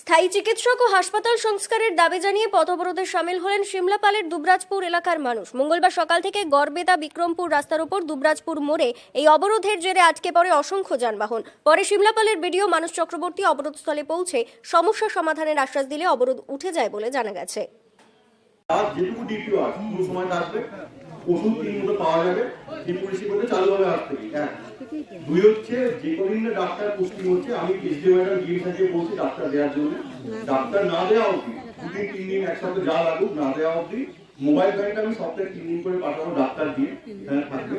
স্থায়ী চিকিৎসক ও হাসপাতাল সংস্কারের দাবি জানিয়ে পথ অবরোধে সামিল হলেন সিমলাপালের দুবরাজপুর এলাকার মানুষ। মঙ্গলবার সকাল থেকে গড়বেতা বিক্রমপুর রাস্তার উপর দুবরাজপুর মোড়ে এই অবরোধের জেরে আটকে পড়ে অসংখ্য যানবাহন। পরে সিমলাপালের বিডিও মানুষ চক্রবর্তী অবরোধস্থলে পৌঁছে সমস্যা সমাধানের আশ্বাস দিলে অবরোধ উঠে যায় বলে জানা গেছে। পুরো ওষুধ পাওয়া যাবে চালু হবে আজ থেকে এক দুই হচ্ছে যে কদিন না ডাক্তার পোস্টিং হচ্ছে আমি এসডি ম্যাডাম গিয়ে থেকে বলছি ডাক্তার দেওয়ার জন্য। ডাক্তার না দেওয়া অবধি দুদিন তিন দিন একসাথে যা লাগুক না দেওয়া অবধি মোবাইল ভ্যানটা আমি সপ্তাহে তিন দিন করে পাঠাবো ডাক্তার দিয়ে থাকবে।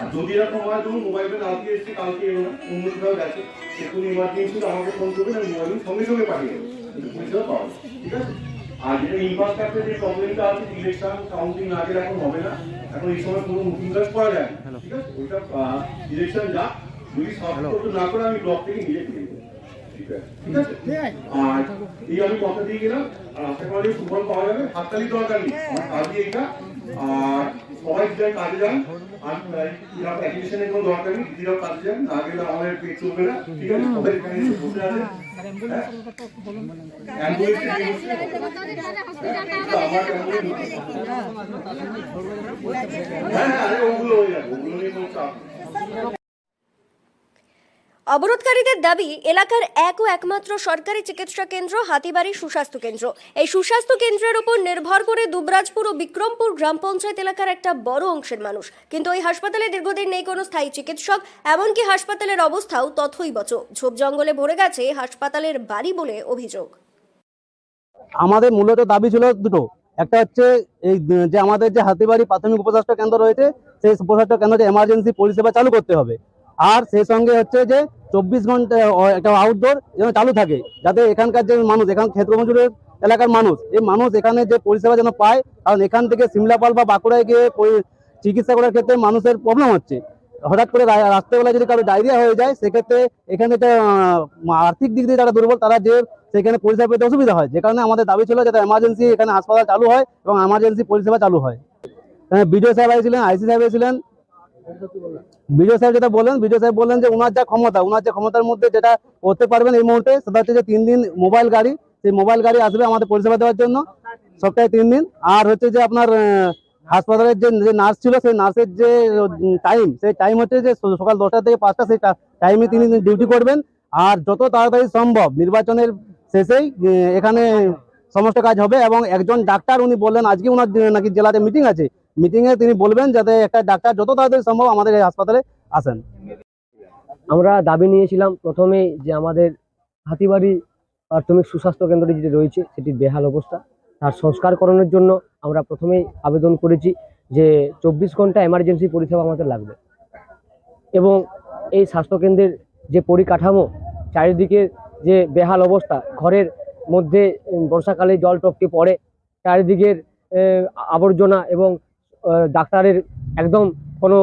আর যদি এরকম হয় ধরুন মোবাইল ভ্যান আজকে এসছে কালকে এলো না অন্য কোথাও গেছে একটু ইমার্জেন্সি আমাকে ফোন করবেন আমি মোবাইল সঙ্গে সঙ্গে পাঠিয়ে দেবো। পরিষেবা পাওয়া ঠিক আছে? আর যেটা ইনফ্রাস্ট্রাকচার যে প্রবলেমটা আছে ইলেকশন কাউন্টিং গেলে এখন হবে না। এখন এই সময় কোনো নতুন কাজ করা যায় না। ঠিক আছে? ওইটা ইলেকশন যা যদি সাপোর্ট না করে আমি ব্লক থেকে নিজে করে আছে আর এই আমি কথা দিয়ে গেলাম। আশা করা সুফল পাওয়া যাবে। হাততালি দরকার নেই। কাজই এটা। আর সবাই যাই কাজে যান, আর অ্যাপ্লিকেশনের কোনো দরকার নেই, দিদিরাও কাজে যান, না গেলে আমাদের পেট চলবে না। ঠিক আছে? সবাই এখানে এসে বসে আছে। হ্যাঁ? হ্যাঁ হ্যাঁ ওগুলো হয়ে যাবে। ওগুলো নিয়ে কোনো চাপ। অবরোধকারীদের দাবি, এলাকার এক ও একমাত্র সরকারি চিকিৎসা কেন্দ্র হাতিবাড়ি সুস্বাস্থ্য কেন্দ্র। এই সুস্বাস্থ্য কেন্দ্রের উপর নির্ভর করে দুবরাজপুর ও বিক্রমপুর গ্রাম পঞ্চায়েত এলাকার একটা বড় অংশের মানুষ। কিন্তু ওই হাসপাতালে দীর্ঘদিন নেই কোনো স্থায়ী চিকিৎসক, এমনকি হাসপাতালের অবস্থাও তথই বচ। ঝোপ জঙ্গলে ভরে গেছে হাসপাতালের বাড়ি বলে অভিযোগ। আমাদের মূলত দাবি ছিল দুটো। একটা হচ্ছে এই, যে আমাদের যে হাতিবাড়ি প্রাথমিক উপস্বাস্থ্য কেন্দ্র রয়েছে, সেই উপস্বাস্থ্য কেন্দ্রটি এমার্জেন্সি পরিষেবা চালু করতে হবে। আর সেই সঙ্গে হচ্ছে যে চব্বিশ ঘণ্টা একটা আউটডোর যেন চালু থাকে, যাতে এখানকার যে মানুষ, এখান ক্ষেত্র মজুরের এলাকার মানুষ, এই মানুষ এখানে যে পরিষেবা যেন পায়, কারণ এখান থেকে সিমলাপাল বা বাঁকুড়ায় গিয়ে চিকিৎসা করার ক্ষেত্রে মানুষের প্রবলেম হচ্ছে। হঠাৎ করে রা- রাত্রেবেলা যদি কারও ডায়রিয়া হয়ে যায়, সেক্ষেত্রে এখানে আর্থিক দিক দিয়ে যারা দুর্বল, তারা যে, সেখানে পরিষেবা পেতে অসুবিধা হয়। যে কারণে আমাদের দাবি ছিল যাতে এমার্জেন্সি এখানে হাসপাতাল চালু হয় এবং এমার্জেন্সি পরিষেবা চালু হয়। বিডিও সাহেব এসেছিলেন আইসি সাহেব এসেছিলেন বিডিও সাহেব যেটা বললেন বিজয় সাহেব বললেন যে ওনার যা ক্ষমতা ওনার যে ক্ষমতার মধ্যে যেটা করতে পারবেন এই মুহূর্তে, সেটা হচ্ছে যে তিন দিন মোবাইল গাড়ি, সেই মোবাইল গাড়ি আসবে আমাদের পরিষেবা দেওয়ার জন্য, সপ্তাহে তিন দিন। আর হচ্ছে যে আপনার হাসপাতালের যে নার্স ছিল, সেই নার্সের যে টাইম সেই টাইম হচ্ছে যে সকাল দশটা থেকে পাঁচটা, সেই টাইমে তিনি ডিউটি করবেন। আর যত তাড়াতাড়ি সম্ভব, নির্বাচনের শেষেই এখানে সমস্ত কাজ হবে এবং একজন ডাক্তার উনি বললেন, আজকে ওনার নাকি জেলাতে মিটিং আছে। মিটিং এ তিনি বলবেন যাতে একটা ডাক্তার যত তাড়াতাড়ি সম্ভব আমাদের এই হাসপাতালে আসেন। আমরা দাবি নিয়েছিলাম প্রথমেই যে আমাদের হাতিবাড়ি প্রাথমিক সুস্বাস্থ্য কেন্দ্রটি যেটি রয়েছে, সেটি বেহাল অবস্থা। তার সংস্কারকরণের জন্য আমরা প্রথমেই আবেদন করেছি যে চব্বিশ ঘণ্টা এমার্জেন্সি পরিষেবা আমাদের লাগবে। এবং এই স্বাস্থ্যকেন্দ্রের যে পরিকাঠামো চারিদিকে যে বেহাল অবস্থা, ঘরের মধ্যে বর্ষাকালে জল টপকে পড়ে। চারিদিকের আবর্জনা এবং ডাক্তারের একদম কোনো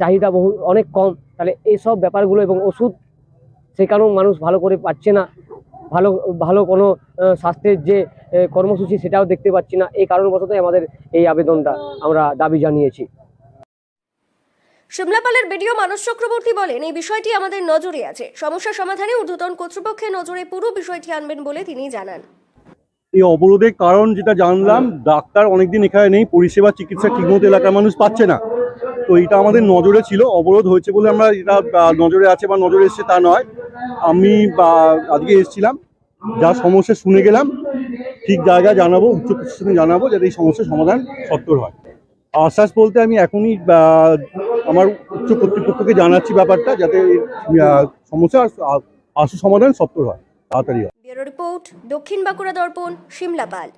চাহিদা বহু, অনেক কম। তাহলে এইসব ব্যাপারগুলো এবং ওষুধ, সে সেখানেও মানুষ ভালো করে পাচ্ছে না। ভালো ভালো কোনো স্বাস্থ্যের যে কর্মসূচি সেটাও দেখতে পাচ্ছি না। এই কারণবশতই আমাদের এই আবেদনটা আমরা দাবি জানিয়েছি। সিমলাপালের বিডিও মানস চক্রবর্তী বলেন, এই বিষয়টি আমাদের নজরে আছে। সমস্যা সমাধানে ঊর্ধ্বতন কর্তৃপক্ষের নজরে পুরো বিষয়টি আনবেন বলে তিনি জানান। এই অবরোধের কারণ যেটা জানলাম, ডাক্তার অনেকদিন এখানে নেই, পরিষেবা, চিকিৎসা ঠিকমতো এলাকার মানুষ পাচ্ছে না। তো এটা আমাদের নজরে ছিল, অবরোধ হয়েছে বলে আমরা এটা নজরে আছে বা নজরে এসছে তা নয়। আমি আজকে এসেছিলাম, যা সমস্যা শুনে গেলাম, ঠিক জায়গা জানাব, উচ্চ প্রশাসনে জানাব, যাতে এই সমস্যার সমাধান সত্তর হয়। আশ্বাস বলতে আমি এখনই আমার উচ্চ কর্তৃপক্ষকে জানাচ্ছি ব্যাপারটা যাতে সমস্যা আসু সমাধান সত্তর হয়, তাড়াতাড়ি হয়। রিপোর্ট দক্ষিণ বাঁকুড়া দর্পণ সিমলাপাল